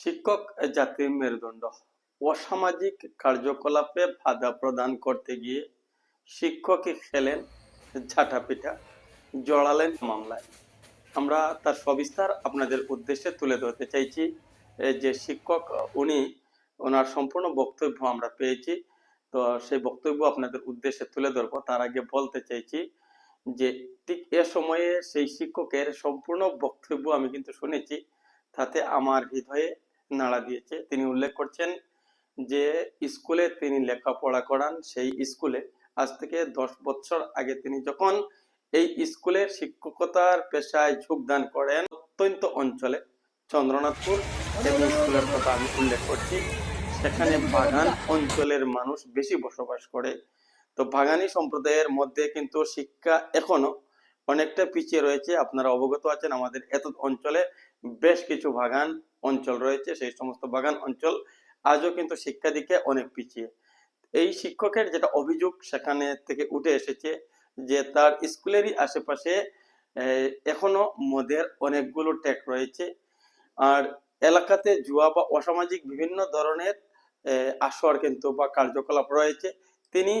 শিক্ষক জাতির মেরুদণ্ড। অসামাজিক কার্যকলাপে বাধা প্রদান করতে গিয়ে শিক্ষকই খেলেন ঝাঁটাপিটা, জড়ালেন মামলায়। আমরা তার সবিস্তার আপনাদের উদ্দেশ্যে তুলে ধরতে চাইছি যে শিক্ষক, উনি ওনার সম্পূর্ণ বক্তব্য আমরা পেয়েছি। তো সেই বক্তব্য আপনাদের উদ্দেশ্যে তুলে ধরবো। তার আগে বলতে চাইছি যে, ঠিক এ সময়ে সেই শিক্ষকের সম্পূর্ণ বক্তব্য আমি কিন্তু শুনেছি। তাতে আমার হৃদয়ে নাড়া দিয়েছে। তিনি উল্লেখ করছেন যে, স্কুলে তিনি লেখাপড়া করান সেই স্কুলে। আজ থেকে দশ বছর আগে তিনি যখন এই স্কুলের শিক্ষকতার পেশায় যোগদান করেন, অত্যন্ত অঞ্চলে, চন্দ্রনাথপুর স্কুলের কথা আমি উল্লেখ করছি, সেখানে বাগান অঞ্চলের মানুষ বেশি বসবাস করে। তো বাগানি সম্প্রদায়ের মধ্যে কিন্তু শিক্ষা এখনও অনেকটা পিছিয়ে রয়েছে। আপনারা অবগত আছেন আমাদের এত অঞ্চলে বেশ কিছু বাগান অঞ্চল রয়েছে, সেই সমস্ত বাগান অঞ্চল আজও কিন্তু শিক্ষা দিকে অনেক পিছিয়ে। এই শিক্ষকের যেটা অভিযোগ সেখানে থেকে উঠে এসেছে যে তার স্কুলেরই আশেপাশে এখনও মদের অনেকগুলো ট্যাগ রয়েছে। আর এলাকাতে জুয়া বা অসামাজিক বিভিন্ন ধরনের আসর কিন্তু বা কার্যকলাপ রয়েছে। তিনি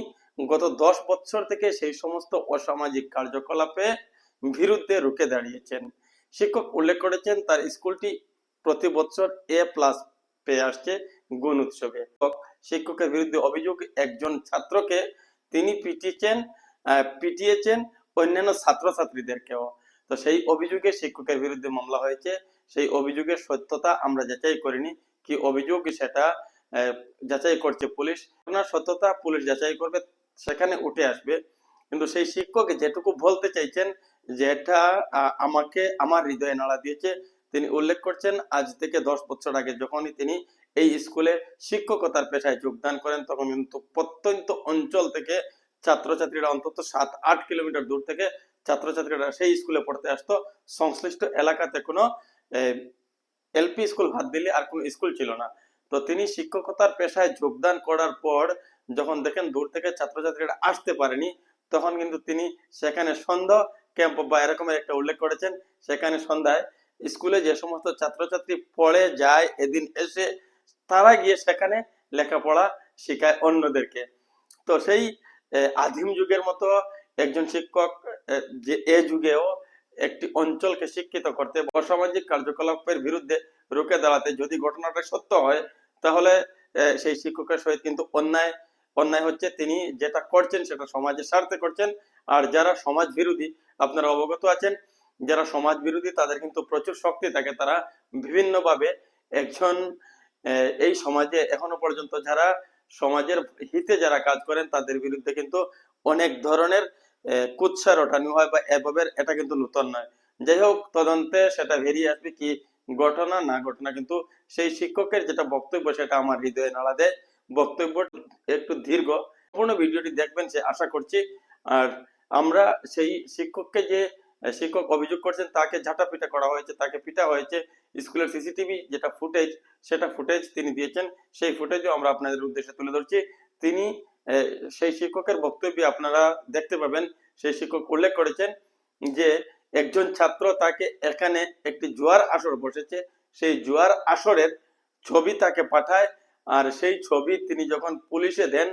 গত দশ বছর থেকে সেই সমস্ত অসামাজিক কার্যকলাপে বিরুদ্ধে রুখে দাঁড়িয়েছেন। শিক্ষক উল্লেখ করেছেন, তার স্কুলটি প্রতি বছর এ প্লাস পেয়ে আসছে গুণ উৎসবে। শিক্ষকের বিরুদ্ধে অভিযোগ, একজন ছাত্রকে তিনি পিটিয়েছেন পিটিয়েছেন অন্যান্য ছাত্রছাত্রীদেরকেও। তো সেই অভিযোগে শিক্ষকের বিরুদ্ধে মামলা হয়েছে। সেই অভিযোগের সত্যতা আমরা যাচাই করিনি। কি অভিযোগ, সেটা যাচাই করছে পুলিশ। আপনার সত্যতা পুলিশ যাচাই করবে, সেখানে উঠে আসবে। কিন্তু সেই শিক্ষক যেটুকু বলতে চাইছেন যেটা আমাকে আমার হৃদয়ে নাড়া দিয়েছে। তিনি উল্লেখ করছেন, আজ থেকে দশ বছর আগে যখনই তিনি এই স্কুলে শিক্ষকতার পেশায় যোগদান করেন, তখন কিন্তু প্রত্যন্ত অঞ্চল থেকে ছাত্রছাত্রীরা অন্তত সাত, আট কিলোমিটার দূর থেকে ছাত্রছাত্রীরা সেই স্কুলে পড়তে আসতো। সংশ্লিষ্ট এলাকাতে কোনো এলপি স্কুল বাদ দিলে আর কোনো স্কুল ছিল না। তো তিনি শিক্ষকতার পেশায় যোগদান করার পর যখন দেখেন দূর থেকে ছাত্রছাত্রীরা আসতে পারেনি, তখন কিন্তু তিনি সেখানে সন্ধ্যা ক্যাম্প বা এরকমের একটা উল্লেখ করেছেন, সেখানে সন্ধ্যায় স্কুলে যে সমস্ত ছাত্রছাত্রী পড়ে, যায়, এদিন এসে তারা গিয়ে সেখানে লেখাপড়া শেখায় অন্যদেরকে। তো সেই আদিম যুগের মতো একজন শিক্ষক যে এ যুগেও একটি অঞ্চলকে শিক্ষিত করতে অসামাজিক কার্যকলাপের বিরুদ্ধে রুখে দাঁড়াতে যদি ঘটনাটা সত্য হয়, তাহলে সেই শিক্ষকের সহিত কিন্তু অন্যায় অন্যায় হচ্ছে। তিনি যেটা করছেন, সেটা সমাজের স্বার্থে করছেন। আর যারা সমাজ বিরোধী আপনারা অবগত আছেন যারা সমাজ বিরোধী তাদের কিন্তু প্রচুর শক্তি থাকে। তারা বিভিন্নভাবে একজন এই সমাজে এখনও পর্যন্ত যারা সমাজের হিতে যারা কাজ করেন তাদের বিরুদ্ধে কিন্তু অনেক ধরনের আহ, কুৎসা রটানি হয় বা এভাবে এটা কিন্তু নূতন নয়। যাই হোক তদন্তে সেটা বেরিয়ে আসবে কি ঘটনা না ঘটনা কিন্তু সেই শিক্ষকের যেটা বক্তব্য সেটা আমার হৃদয়ে নাড়া দেয়। বক্তব্য একটু দীর্ঘ। সম্পূর্ণ ভিডিওটি দেখবেন সে আশা করছি। আর আমরা সেই শিক্ষককে যে, শিক্ষক অভিযোগ করছেন, তাকে ঝাঁটাপিটা করা হয়েছে, তাকে পিটা হয়েছে স্কুলের সিসিটিভি যেটা ফুটেজ, সেটা ফুটেজ তিনি দিয়েছেন, সেই ফুটেজও আমরা আপনাদের উদ্দেশ্যে তুলে ধরছি। তিনি সেই শিক্ষকের বক্তব্যে আপনারা দেখতে পাবেন। সেই শিক্ষক উল্লেখ করেছেন যে, একজন ছাত্র তাকে এখানে একটি জুয়ার আসর বসেছে, সেই জুয়ার আসরের ছবি তাকে পাঠায়, আর সেই ছবি তিনি যখন পুলিশে দেন,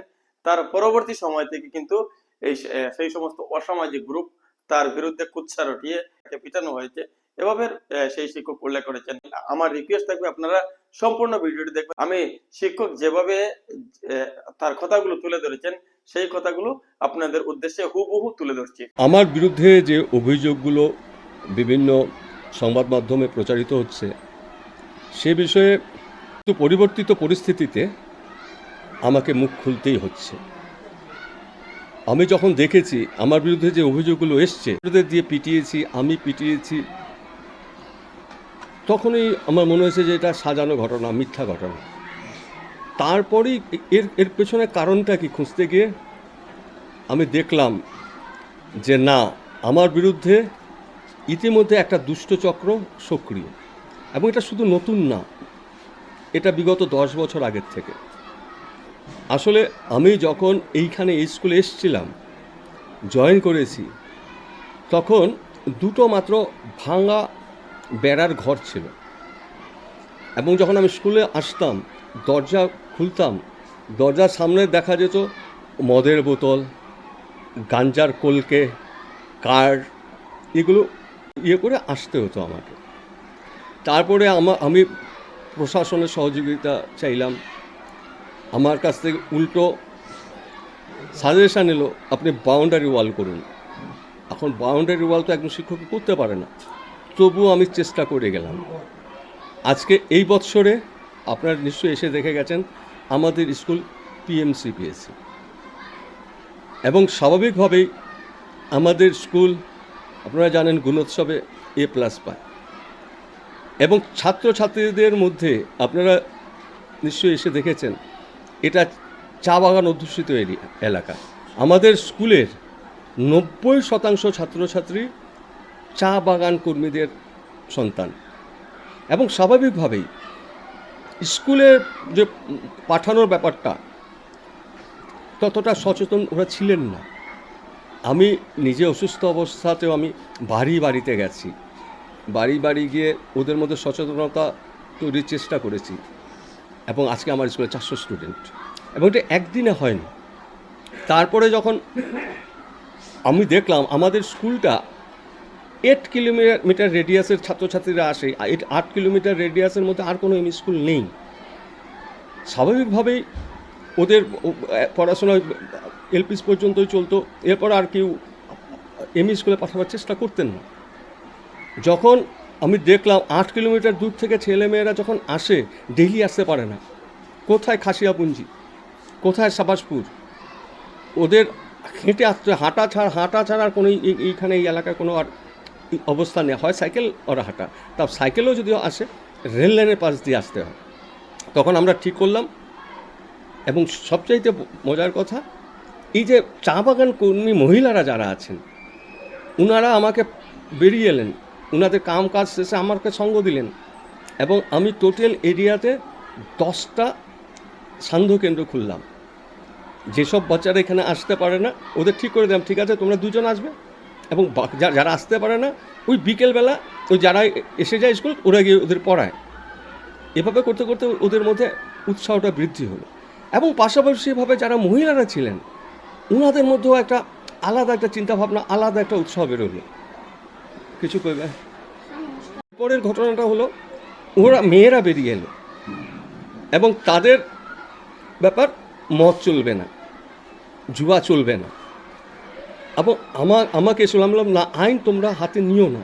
তার পরবর্তী সময় থেকে কিন্তু এই সেই সমস্ত অসামাজিক গ্রুপ তার বিরুদ্ধে কুৎসা রটিয়ে পিটানো হয়েছে। এভাবে সেই শিক্ষক উল্লেখ করেছেন। আমার রিকোয়েস্ট থাকবে আপনারা সম্পূর্ণ ভিডিওটি দেখবেন। আমি শিক্ষক যেভাবে তার কথাগুলো তুলে ধরেছেন, সেই কথাগুলো আপনাদের উদ্দেশ্যে হুবহু তুলে ধরছি। আমার বিরুদ্ধে যে অভিযোগগুলো বিভিন্ন সংবাদ মাধ্যমে প্রচারিত হচ্ছে, সে বিষয়ে পরিবর্তিত পরিস্থিতিতে আমাকে মুখ খুলতেই হচ্ছে। আমি যখন দেখেছি, আমার বিরুদ্ধে যে অভিযোগগুলো এসছে ওদের দিয়ে পিটিয়েছি, আমি পিটিয়েছি, তখনই আমার মনে হয়েছে যে এটা সাজানো ঘটনা, মিথ্যা ঘটনা। তারপরেই এর এর পেছনে কারণটা কি খুঁজতে গিয়ে আমি দেখলাম যে না, আমার বিরুদ্ধে ইতিমধ্যে একটা দুষ্ট চক্র সক্রিয়। এবং এটা শুধু নতুন না, এটা বিগত দশ বছর আগের থেকে। আসলে আমি যখন এইখানে এই স্কুলে এসছিলাম জয়েন করেছি, তখন দুটো মাত্র ভাঙা বেড়ার ঘর ছিল। এবং যখন আমি স্কুলে আসতাম, দরজা খুলতাম, দরজার সামনে দেখা যেত মদের বোতল, গাঞ্জার কলকে, কার, এগুলো ইয়ে করে আসতে হতো আমাকে। তারপরে আমি প্রশাসনের সহযোগিতা চাইলাম আমার কাছ থেকে উল্টো সাজেশান এলো, আপনি বাউন্ডারি ওয়াল করুন। এখন বাউন্ডারি ওয়াল তো একজন শিক্ষক করতে পারে না। তবুও আমি চেষ্টা করে গেলাম। আজকে এই বৎসরে আপনারা নিশ্চয়ই এসে দেখে গেছেন, আমাদের স্কুল পিএমসিপিএসসি এবং স্বাভাবিকভাবেই আমাদের স্কুল, আপনারা জানেন গুণোৎসবে এ প্লাস পায়। এবং ছাত্রছাত্রীদের মধ্যে আপনারা নিশ্চয়ই এসে দেখেছেন এটা চা বাগান অধ্যুষিত এলাকা। আমাদের স্কুলের নব্বই শতাংশ ছাত্রছাত্রী চা বাগান কর্মীদের সন্তান। এবং স্বাভাবিকভাবেই স্কুলে যে পাঠানোর ব্যাপারটা, ততটা সচেতন ওরা ছিলেন না। আমি নিজে অসুস্থ অবস্থাতেও আমি বাড়ি বাড়িতে গেছি। বাড়ি বাড়ি গিয়ে ওদের মধ্যে সচেতনতা তৈরির চেষ্টা করেছি। এবং আজকে আমার স্কুলে চারশো স্টুডেন্ট এবং এটা একদিনে হয়নি। তারপরে যখন আমি দেখলাম, আমাদের স্কুলটা এইট কিলোমিটার মিটার রেডিয়াসের ছাত্রছাত্রীরা আসে। আট কিলোমিটার রেডিয়াসের মধ্যে আর কোনো এমই স্কুল নেই। স্বাভাবিকভাবেই ওদের পড়াশোনা এলপি পর্যন্তই চলতো। এরপর আর কেউ এমই স্কুলে পাঠাবার চেষ্টা করতেন না। যখন আমি দেখলাম আট কিলোমিটার দূর থেকে ছেলেমেয়েরা যখন আসে ডেইলি আসতে পারে না। কোথায় খাসিয়াপুঞ্জি? কোথায় সাবাসপুর? ওদের হেঁটে আসতে, হাঁটা ছাড়া হাঁটা ছাড়া আর কোনো এইখানে এই এলাকায় কোনো আর অবস্থা নেই। হয় সাইকেল ওরা হাঁটা। তা সাইকেলও যদিও আসে, রেল লাইনের পাশ দিয়ে আসতে হয়। তখন আমরা ঠিক করলাম। এবং সবচাইতে মজার কথা, এই যে চা বাগান কর্মী মহিলারা যারা আছেন ওনারা আমাকে বেরিয়ে এলেন। ওনাদের কাম কাজ শেষে আমাকে সঙ্গ দিলেন। এবং আমি টোটাল এরিয়াতে দশটা সান্ধ্য কেন্দ্র খুললাম। যেসব বাচ্চারা এখানে আসতে পারে না, ওদের ঠিক করে দিলাম, ঠিক আছে, তোমরা দুজন আসবে। এবং যারা আসতে পারে না, ওই বিকেলবেলা ওই যারা এসে যায় স্কুল, ওরা গিয়ে ওদের পড়ায়। এভাবে করতে করতে ওদের মধ্যে উৎসাহটা বৃদ্ধি হলো। এবং পাশাপাশিভাবে যারা মহিলারা ছিলেন ওনাদের মধ্যেও একটা আলাদা একটা চিন্তাভাবনা, আলাদা একটা উৎসাহ বেরোলো। কিছু করবে। পরের ঘটনাটা হলো, ওরা মেয়েরা বেরিয়ে এলো এবং তাদের ব্যাপার মদ চলবে না, জুয়া চলবে না। এবং আমার, আমাকে এসে বললাম, না, আইন তোমরা হাতে নিও না।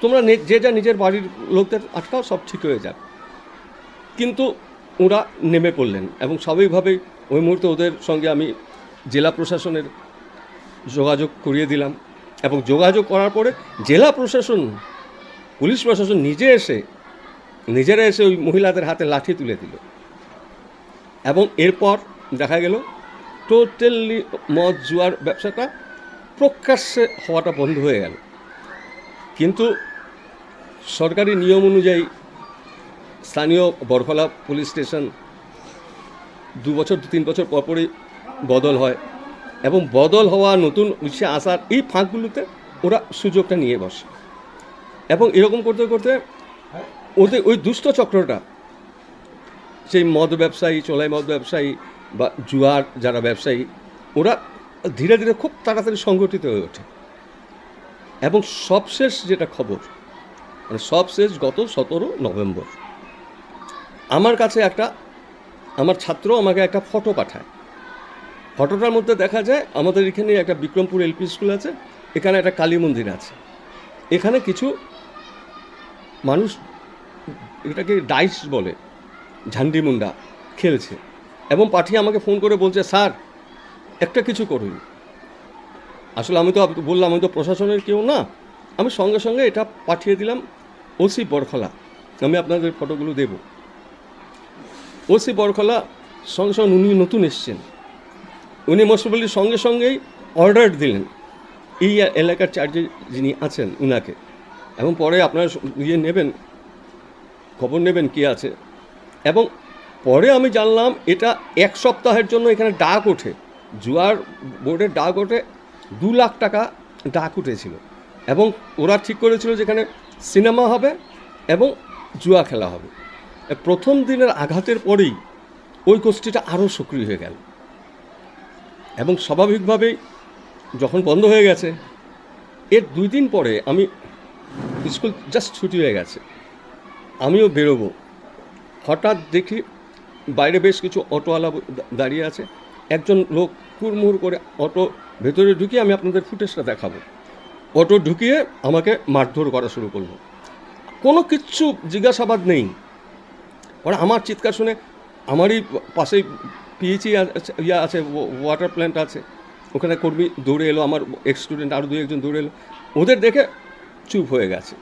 তোমরা যে যা নিজের বাড়ির লোকদের আটকাও, সব ঠিক হয়ে যাবে। কিন্তু ওরা নেমে পড়লেন এবং স্বাভাবিকভাবেই ওই মুহূর্তে ওদের সঙ্গে আমি জেলা প্রশাসনের যোগাযোগ করিয়ে দিলাম। এবং যোগাযোগ করার পরে জেলা প্রশাসন, পুলিশ প্রশাসন নিজে এসে, নিজেরা এসে ওই মহিলাদের হাতে লাঠি তুলে দিল। এবং এরপর দেখা গেল টোটালি মদ জুয়ার ব্যবসাটা প্রকাশ্যে হওয়াটা বন্ধ হয়ে গেল। কিন্তু সরকারি নিয়ম অনুযায়ী স্থানীয় বরফলা পুলিশ স্টেশন দু বছর, দু তিন বছর পর পরই বদল হয়। এবং বদল হওয়া নতুন উৎসে আসার এই ফাঁকগুলোতে ওরা সুযোগটা নিয়ে বসে। এবং এরকম করতে করতে ওদের ওই দুষ্ট চক্রটা, সেই মদ ব্যবসায়ী, চোলাই মদ ব্যবসায়ী বা জুয়ার যারা ব্যবসায়ী, ওরা ধীরে ধীরে খুব তাড়াতাড়ি সংগঠিত হয়ে ওঠে। এবং সবশেষ যেটা খবর মানে সবশেষ গত সতেরো নভেম্বর, আমার কাছে একটা, আমার ছাত্র আমাকে একটা ফটো পাঠায়। ফটোটার মধ্যে দেখা যায় আমাদের এখানে একটা বিক্রমপুর এলপি স্কুল আছে, এখানে একটা কালী মন্দির আছে। এখানে কিছু মানুষ এটাকে ডাইস বলে, ঝান্ডি মুন্ডা খেলছে এবং পাঠিয়ে আমাকে ফোন করে বলছে, স্যার, একটা কিছু করুন। আসলে আমি তো বললাম, আমি তো প্রশাসনের কেউ না। আমি সঙ্গে সঙ্গে এটা পাঠিয়ে দিলাম, ওসি বরখলা, আমি আপনাদের ফটোগুলো দেব। ওসি বরখলা, সঙ্গে সঙ্গে উনি নতুন এসছেন। উনি মোস্টবলি সঙ্গে সঙ্গেই অর্ডার দিলেন। এই এলাকার চার্জে যিনি আছেন উনাকে। এবং পরে আপনারা ইয়ে নেবেন, খবর নেবেন কি আছে। এবং পরে আমি জানলাম, এটা এক সপ্তাহের জন্য এখানে ডাক ওঠে। জুয়ার বোর্ডের ডাক ওঠে, দু লাখ টাকা ডাক উঠেছিল। এবং ওরা ঠিক করেছিল যেখানে সিনেমা হবে এবং জুয়া খেলা হবে। প্রথম দিনের আঘাতের পরেই ওই গোষ্ঠীটা আরও সক্রিয় হয়ে গেল। এবং স্বাভাবিকভাবেই যখন বন্ধ হয়ে গেছে, এর দুই দিন পরে আমি স্কুল জাস্ট ছুটি হয়ে গেছে। আমিও বেরোবো। হঠাৎ দেখি বাইরে বেশ কিছু অটোওয়ালা দাঁড়িয়ে আছে। একজন লোক কুড়মুড় করে অটো ভেতরে ঢুকিয়ে আমি আপনাদের ফুটেজটা দেখাবো। অটো ঢুকিয়ে আমাকে মারধর করা শুরু করল। কোনো কিচ্ছু জিজ্ঞাসাবাদ নেই। ওরা আমার চিৎকার শুনে আমারই পাশেই পিএইচই ইয়া আছে ওয়াটার প্ল্যান্ট আছে। ওখানে কর্মী দৌড়ে এলো, আমার এক্স স্টুডেন্ট আরও দু একজন দৌড়ে এলো। ওদের দেখে চুপ হয়ে গেছে।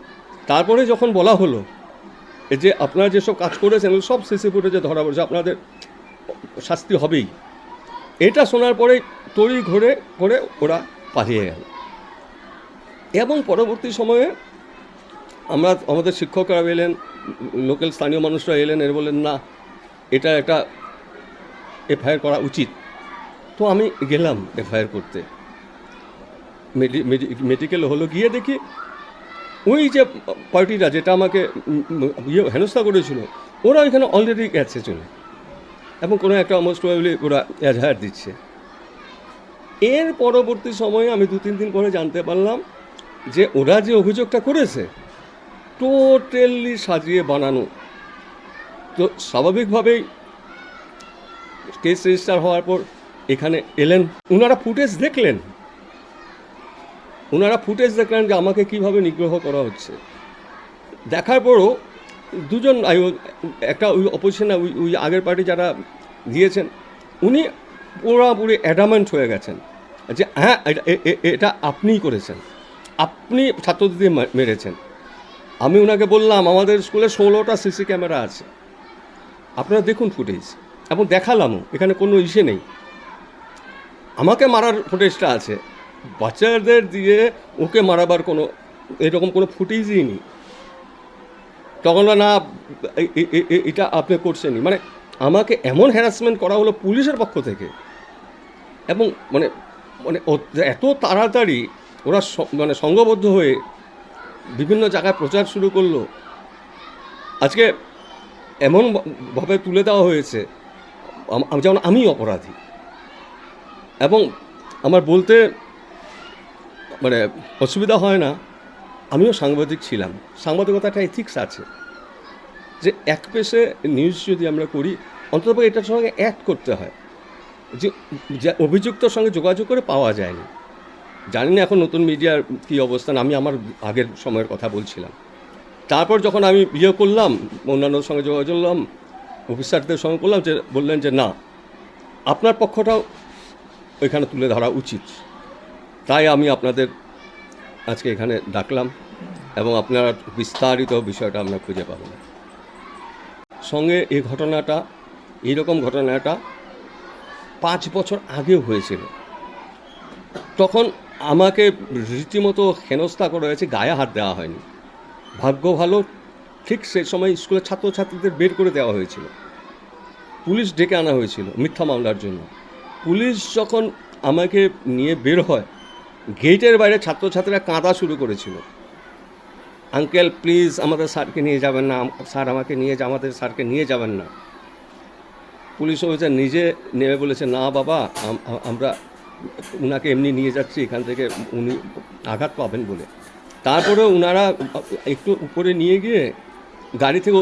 তারপরে যখন বলা হলো এই যে আপনারা যেসব কাজ করেছেন সব সিসি ফুটেজে ধরা পড়েছে, আপনাদের শাস্তি হবেই। এটা শোনার পরেই তৈরি ঘরে করে ওরা পালিয়ে গেল। এবং পরবর্তী সময়ে আমরা আমাদের শিক্ষকরা এলেন, লোকাল স্থানীয় মানুষরা এলেন, এর বললেন, না, এটা একটা এফআইআর করা উচিত। তো আমি গেলাম এফআইআর করতে। মেডি মেডিকেল হলো গিয়ে দেখি ওই যে পার্টিটা যেটা আমাকে ইয়ে হেনস্থা করেছিল, ওরা ওইখানে অলরেডি গেছে চলে। এবং কোনো একটা মোস্ট প্রবাবলি ওরা এজাহার দিচ্ছে। এর পরবর্তী সময়ে আমি দু তিন দিন পরে জানতে পারলাম যে ওরা যে অভিযোগটা করেছে টোটালি সাজিয়ে বানানো। তো স্বাভাবিকভাবেই কেস রেজিস্টার হওয়ার পর এখানে এলেন। ওনারা ফুটেজ দেখলেন। ওনারা ফুটেজ দেখলেন যে আমাকে কীভাবে নিগ্রহ করা হচ্ছে। দেখার পরও দুজন একটা ওই অপোজিশন ওই ওই আগের পার্টি যারা দিয়েছেন, উনি পুরোপুরি অ্যাডামেন্ট হয়ে গেছেন যে হ্যাঁ এটা আপনিই করেছেন। আপনি ছাত্রদের মেরেছেন। আমি ওনাকে বললাম, আমাদের স্কুলে ষোলোটা সিসি ক্যামেরা আছে। আপনারা দেখুন ফুটেজ। এবং দেখালামও, এখানে কোনো ইসে নেই। আমাকে মারার ফুটেজটা আছে। বাচ্চাদের দিয়ে ওকে মারাবার কোনো, এরকম কোনো ফুটেজই নেই। তখন না এটা আপনি করছেনই মানে আমাকে এমন হ্যারাসমেন্ট করা হলো পুলিশের পক্ষ থেকে। এবং মানে মানে এত তাড়াতাড়ি ওরা মানে সংঘবদ্ধ হয়ে বিভিন্ন জায়গায় প্রচার শুরু করল। আজকে এমনভাবে তুলে দেওয়া হয়েছে যেমন আমি অপরাধী। এবং আমার বলতে মানে অসুবিধা হয় না, আমিও সাংবাদিক ছিলাম। সাংবাদিকতা একটা এথিক্স আছে। যে এক পেশে নিউজ যদি আমরা করি, অন্তত এটার সঙ্গে অ্যাড করতে হয়। যে অভিযুক্তর সঙ্গে যোগাযোগ করে পাওয়া যায়নি। জানি না এখন নতুন মিডিয়ার কী অবস্থান আমি আমার আগের সময়ের কথা বলছিলাম। তারপর যখন আমি ইয়ে করলাম অন্যান্যর সঙ্গে যোগাযোগ করলাম অফিসারদের সঙ্গে করলাম যে বললেন যে, না, আপনার পক্ষটাও ওইখানে তুলে ধরা উচিত। তাই আমি আপনাদের আজকে এখানে ডাকলাম এবং আপনারা বিস্তারিত বিষয়টা আমরা খুঁজে পাবেন সঙ্গে এই ঘটনাটা, এইরকম ঘটনাটা পাঁচ বছর আগেও হয়েছিল। তখন আমাকে রীতিমতো হেনস্থা করা হয়েছে, গায়ে হাত দেওয়া হয়নি। ভাগ্য ভালো ঠিক সেই সময় স্কুলের ছাত্রছাত্রীদের বের করে দেওয়া হয়েছিল। পুলিশ ডেকে আনা হয়েছিল মিথ্যা মামলার জন্য। পুলিশ যখন আমাকে নিয়ে বের হয়, গেটের বাইরে ছাত্রছাত্রীরা কাঁদা শুরু করেছিল। আঙ্কেল, প্লিজ আমাদের স্যারকে নিয়ে যাবেন না স্যার আমাকে নিয়ে আমাদের স্যারকে নিয়ে যাবেন না। পুলিশ অফিসার নিজে নেমে বলেছে, না বাবা আমরা উনাকে এমনি নিয়ে যাচ্ছি, এখান থেকে উনি আঘাত পাবেন বলে। তারপরে ওনারা একটু উপরে নিয়ে গিয়ে গাড়ি থেকে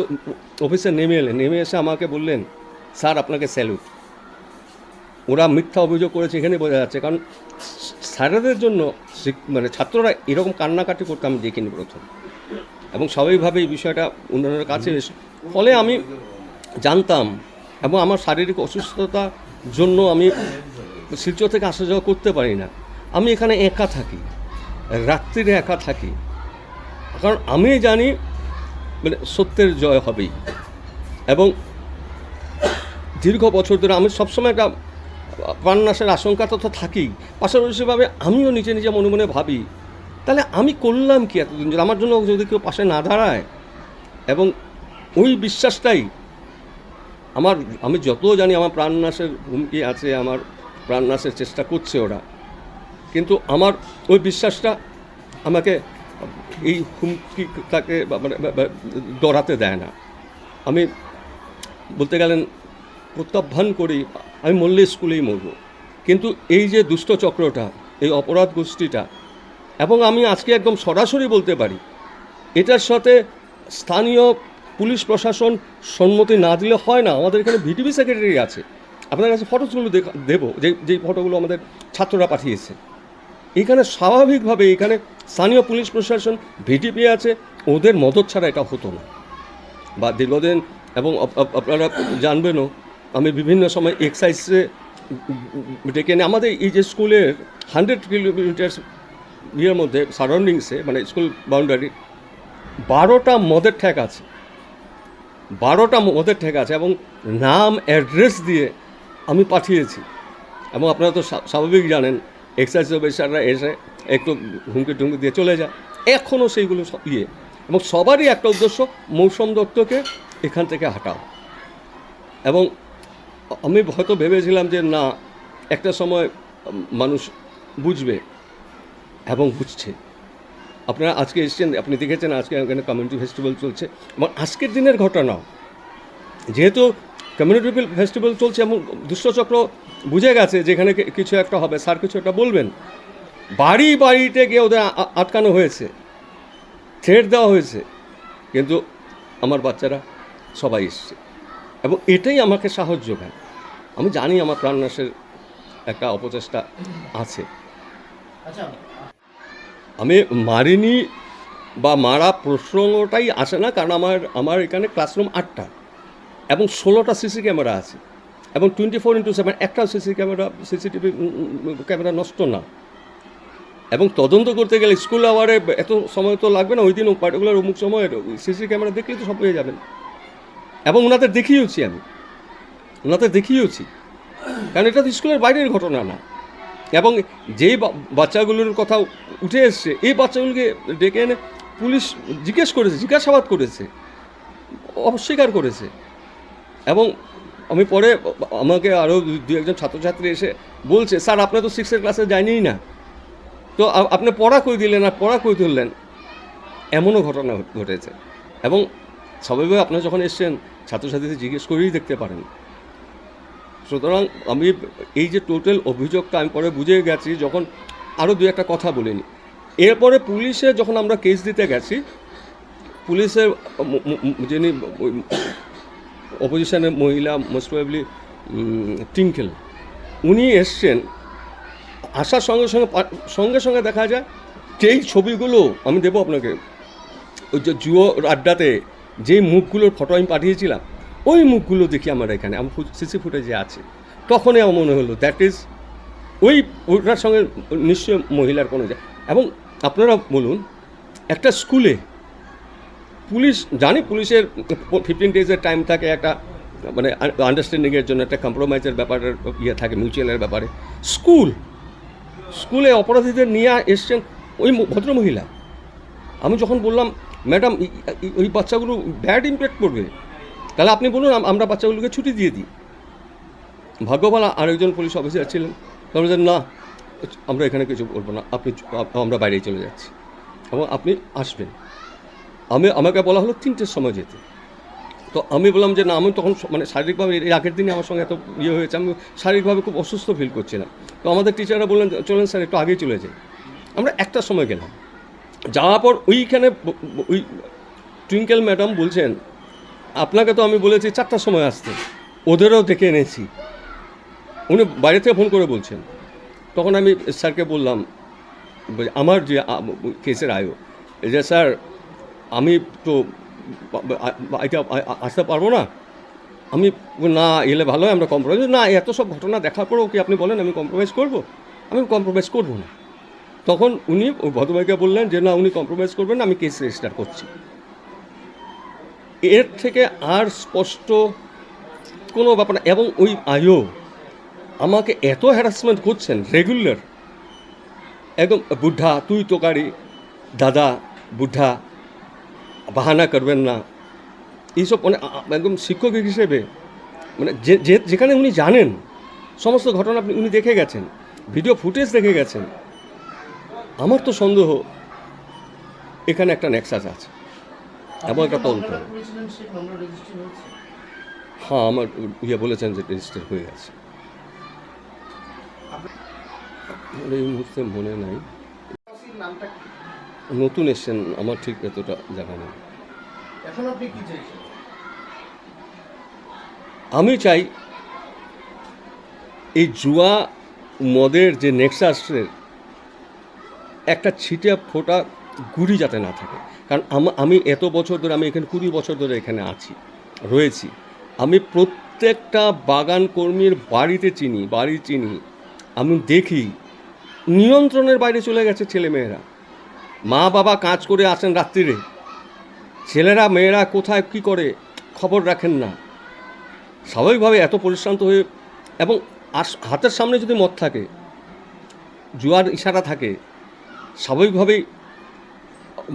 অফিসে নেমে এলেন। নেমে এসে আমাকে বললেন, স্যার, আপনাকে স্যালুট। ওরা মিথ্যা অভিযোগ করেছে, এখানে বোঝা যাচ্ছে। কারণ স্যারেদের জন্য মানে ছাত্ররা এরকম কান্নাকাটি করতে আমি দেখিনি প্রথম। এবং স্বাভাবিকভাবে এই বিষয়টা অন্যান্যের কাছে এসে ফলে আমি জানতাম এবং আমার শারীরিক অসুস্থতার জন্য আমি শিলচর থেকে আসা যাওয়া করতে পারি না। আমি এখানে একা থাকি, রাত্রিরে একা থাকি। কারণ আমি জানি মানে সত্যের জয় হবেই। এবং দীর্ঘ বছর ধরে আমি সবসময় একটা প্রাণনাশের আশঙ্কা তো থাকি পাশাপাশিভাবে আমিও নিজে নিজে মনে মনে ভাবি, তাহলে আমি করলাম কি এতদিন যদি আমার জন্য যদি কেউ পাশে না দাঁড়ায় এবং ওই বিশ্বাসটাই আমার, আমি যত জানি আমার প্রাণনাশের হুমকি আছে, আমার প্রাণনাশের চেষ্টা করছে ওরা। কিন্তু আমার ওই বিশ্বাসটা আমাকে এই হুমকি তাকে মানে ডরাতে দেয় না। আমি বলতে গেলেন, প্রত্যাহ্বান করি, আমি মরলে স্কুলেই মরব। কিন্তু এই যে দুষ্ট চক্রটা, এই অপরাধ গোষ্ঠীটা, এবং আমি আজকে একদম সরাসরি বলতে পারি, এটার সাথে স্থানীয় পুলিশ প্রশাসন সম্মতি না দিলে হয় না। আমাদের এখানে ভিডিপি সেক্রেটারি আছে। আপনার কাছে ফটোগুলো দেবো, যে যেই ফটোগুলো আমাদের ছাত্ররা পাঠিয়েছে। এখানে স্বাভাবিকভাবে এখানে স্থানীয় পুলিশ প্রশাসন ভিডিপি আছে, ওদের মদত ছাড়া এটা হতো না। বা দীর্ঘদিন এবং আপ- আপ- আপনারা জানবেনও, আমি বিভিন্ন সময় এক্সাইজে ডেকে নিয়ে আমাদের এই যে স্কুলের হান্ড্রেড কিলোমিটার্স ইয়ের মধ্যে, সারাউন্ডিংসে মানে স্কুল বাউন্ডারি, বারোটা মদের ঠেক আছে। বারোটা মদের ঠেক আছে এবং নাম, অ্যাড্রেস দিয়ে আমি পাঠিয়েছি। এবং আপনারা তো স্বা- স্বাভাবিক জানেন এক্সাইজ অফিসাররা এসে একটু হুমকি টুমকি দিয়ে চলে যায়। এখনও সেইগুলো ইয়ে। এবং সবারই একটা উদ্দেশ্য, মৌসুম দত্তকে এখান থেকে হাঁটাও। এবং আমি হয়তো ভেবেছিলাম যে না, একটা সময় মানুষ বুঝবে এবং বুঝছে। আপনারা আজকে এসছেন, আপনি দেখেছেন আজকে এখানে কমিউনিটি ফেস্টিভ্যাল চলছে। এবং আজকের দিনের ঘটনাও, যেহেতু কমিউনিটি ফেস্টিভ্যাল চলছে এবং দুষ্টচক্র বুঝে গেছে যেখানে কিছু একটা হবে। স্যার কিছু একটা বলবেন? বাড়ি বাড়িতে গিয়ে ওদের আটকানো হয়েছে। থ্রেট দেওয়া হয়েছে। কিন্তু আমার বাচ্চারা সবাই এসছে। এবং এটাই আমাকে সাহস যোগায় আমি জানি আমার প্রাণনাশের একটা অপচেষ্টা আছে। আচ্ছা। আমি মারিনি বা মারা প্রসঙ্গটাই আসে না কারণ আমার আমার এখানে ক্লাসরুম আটটা। এবং ষোলোটা সিসি ক্যামেরা আছে। এবং টোয়েন্টি ফোর ইন্টু সেভেন একটা সিসি ক্যামেরা, সিসিটিভি ক্যামেরা নষ্ট না। এবং তদন্ত করতে গেলে স্কুল আওয়ারে এত সময় তো লাগবে না, ওই দিন পার্টিকুলার অমুক সময়ের সিসি ক্যামেরা দেখলেই তো সব পেয়ে যাবেন। এবং ওনাদের দেখিয়েছি আমি। ওনাদের দেখিয়েছি কারণ এটা তো স্কুলের বাইরের ঘটনা না। এবং যেই বাচ্চাগুলোর কথা উঠে এসছে, এই বাচ্চাগুলোকে ডেকে এনে পুলিশ জিজ্ঞেস করেছে, জিজ্ঞাসাবাদ করেছে, অস্বীকার করেছে। এবং আমি পরে আমাকে আরও দু একজন ছাত্রছাত্রী এসে বলছে, স্যার, আপনি তো সিক্সের ক্লাসে যায়নিই না। তো আপনি পড়া কই দিলেন আর পড়া কই তুললেন এমনও ঘটনা ঘটেছে। এবং স্বাভাবিকভাবে আপনারা যখন এসছেন, ছাত্রছাত্রীদের জিজ্ঞেস করেই দেখতে পারেন। সুতরাং আমি এই যে টোটাল অভিযোগটা আমি পরে বুঝে গেছি, যখন আরও দু একটা কথা বলিনি এরপরে পুলিশে যখন আমরা কেস দিতে গেছি, পুলিশের যিনি অপোজিশনের মহিলা মোস্ট প্রবলি টিঙ্কেল উনি এসছেন, আসার সঙ্গে সঙ্গে সঙ্গে সঙ্গে দেখা যায়, যেই ছবিগুলো আমি দেবো আপনাকে, ওই যে জুয়ো আড্ডাতে যেই মুখগুলোর ফটো আমি পাঠিয়েছিলাম, ওই মুখগুলো দেখি আমার এখানে, আমার সিসি ফুটেজে আছে। তখনই আমার মনে হলো দ্যাট ইজ ওই, ওটার সঙ্গে নিশ্চয় মহিলার কোনো যা- এবং আপনারা বলুন, একটা স্কুলে পুলিশ জানি পুলিশের ফিফটিন ডেজের টাইম থাকে একটা মানে আন্ডারস্ট্যান্ডিংয়ের জন্য একটা কম্প্রোমাইজের ব্যাপারের ইয়ে থাকে মিউচুয়ালের ব্যাপারে। স্কুল স্কুলে অপরাধীদের নিয়ে এসছেন ওই ভদ্রমহিলা আমি যখন বললাম ম্যাডাম ওই বাচ্চাগুলো ব্যাড ইম্প্যাক্ট করবে। তাহলে আপনি বলুন আমরা বাচ্চাগুলোকে ছুটি দিয়ে দিই। ভাগ্যবান আরেকজন পুলিশ অফিসার ছিলেন। বলছেন না, আমরা এখানে কিছু বলব না। আপনি আমরা বাইরে চলে যাচ্ছি। এবং আপনি আসবেন। আমি, আমাকে বলা হলো তিনটের সময় যেতে। তো আমি বললাম যে, না, আমি তখন মানে শারীরিকভাবে এর আগের দিনে আমার সঙ্গে এত ইয়ে হয়েছে, আমি শারীরিকভাবে খুব অসুস্থ ফিল করছিলাম। তো আমাদের টিচাররা বললেন, চলেন স্যার একটু আগেই চলে যাই। আমরা একটা সময় গেলাম। যাওয়ার পর ওইখানে ওই টুইঙ্কেল ম্যাডাম বলছেন, আপনাকে তো আমি বলেছি চারটার সময় আসতে, ওদেরও ডেকে এনেছি। উনি বাইরে থেকে ফোন করে বলছেন। তখন আমি স্যারকে বললাম, আমার যে কেসের আয়ো, যে স্যার আমি তো এটা আসতে পারব না। আমি না, এলে ভালো হয়, আমরা কম্প্রোমাইজ না এত সব ঘটনা দেখার পরেও কি আপনি বলেন আমি কম্প্রোমাইজ করব? আমি কম্প্রোমাইজ করব না। তখন উনি ওই ভদ্রভাইকে বললেন যে, না, উনি কম্প্রোমাইজ করবেন আমি কেস রেজিস্টার করছি। এর থেকে আর স্পষ্ট কোনো ব্যাপার না। এবং ওই আয়ো আমাকে এত হ্যারাসমেন্ট করছেন রেগুলার একদম, বুদ্ধা, তুই তোকারি দাদা, বুদ্ধা বাহানা করবেন না। এইসব মানে একদম শিক্ষক হিসেবে মানে যে যেখানে উনি জানেন সমস্ত ঘটনা আপনি উনি দেখে গেছেন ভিডিও ফুটেজ দেখে গেছেন। আমার তো সন্দেহ এখানে একটা নেক্সাস আছে। এবং একটা তদন্ত হ্যাঁ আমার ইয়ে বলেছেন যে রেজিস্টার হয়ে গেছে। এই মুহূর্তে মনে নাই। নামটা নতুন এসছেন আমার ঠিক এতটা জানা নেই। এখন আপনি কি চাইছেন? আমি চাই এই জুয়া মদের যে নেক্সাসের একটা ছিটে ফোটা গুড়ি যাতে না থাকে। কারণ আমি এত বছর ধরে আমি এখানে কুড়ি বছর ধরে এখানে আছি রয়েছি। আমি প্রত্যেকটা বাগান কর্মীর বাড়িতে চিনি বাড়ি চিনি। আমি দেখি নিয়ন্ত্রণের বাইরে চলে গেছে ছেলেমেয়েরা। মা বাবা কাজ করে আসেন রাত্রিরে। ছেলেরা, মেয়েরা কোথায়, কি করে, খবর রাখেন না। স্বাভাবিকভাবে এত পরিশ্রান্ত হয়ে এবং হাতের সামনে যদি মদ থাকে, জুয়ার ইশারা থাকে, স্বাভাবিকভাবেই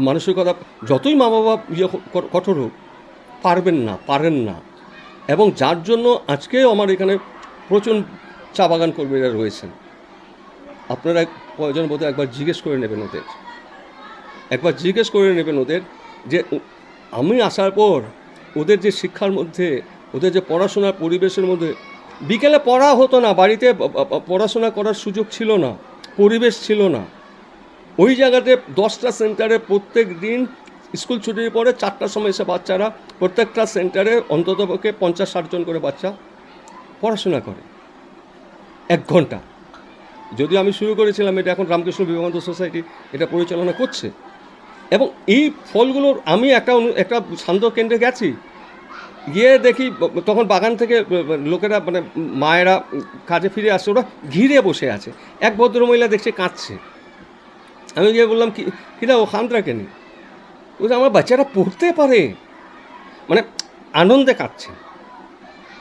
মানসিকতা, যতই মা বাবা ইয়ে কঠোর হোক, পারবেন না, পারেন না। এবং যার জন্য আজকেও আমার এখানে প্রচুর চা বাগান কর্মীরা রয়েছেন। আপনারা প্রয়োজন বোধ একবার জিজ্ঞেস করে নেবেন ওদের। একবার জিজ্ঞেস করে নেবেন ওদের যে আমি আসার পর ওদের যে শিক্ষার মধ্যে, ওদের যে পড়াশোনার পরিবেশের মধ্যে, বিকেলে পড়া হতো না, বাড়িতে পড়াশোনা করার সুযোগ ছিল না, পরিবেশ ছিল না। ওই জায়গাতে দশটা সেন্টারে প্রত্যেক দিন স্কুল ছুটির পরে চারটার সময় এসে বাচ্চারা প্রত্যেকটা সেন্টারে অন্ততপক্ষে পঞ্চাশ ষাটজন করে বাচ্চা পড়াশোনা করে। এক ঘণ্টা। যদি আমি শুরু করেছিলাম, এটা এখন রামকৃষ্ণ বিবেকানন্দ সোসাইটি এটা পরিচালনা করছে। এবং এই ফলগুলোর আমি একটা একটা শান্ত কেন্দ্রে গেছি। গিয়ে দেখি তখন বাগান থেকে লোকেরা মানে মায়েরা কাজে ফিরে আসছে, ওরা ঘিরে বসে আছে। এক ভদ্রমহিলা দেখছে কাঁদছে। আমি গিয়ে বললাম, কি কিনা ও খান্তরা কেন? বলছে, আমার বাচ্চারা পড়তে পারে। মানে আনন্দে কাঁদছে।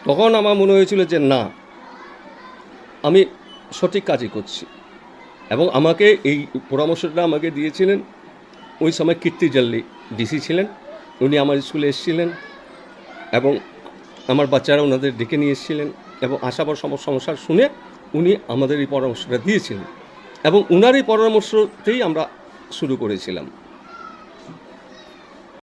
তখন আমার মনে হয়েছিল যে না, আমি সঠিক কাজই করছি। এবং আমাকে এই পরামর্শটা আমাকে দিয়েছিলেন ওই সময় কীর্তি জল্লি ডিসি ছিলেন। উনি আমার স্কুলে এসেছিলেন এবং আমার বাচ্চারা ওনাদের ডেকে নিয়ে এসেছিলেন এবং আশাবর সমস্যা শুনে উনি আমাদের এই পরামর্শটা দিয়েছিলেন এবং উনার এই পরামর্শতেই আমরা শুরু করেছিলাম।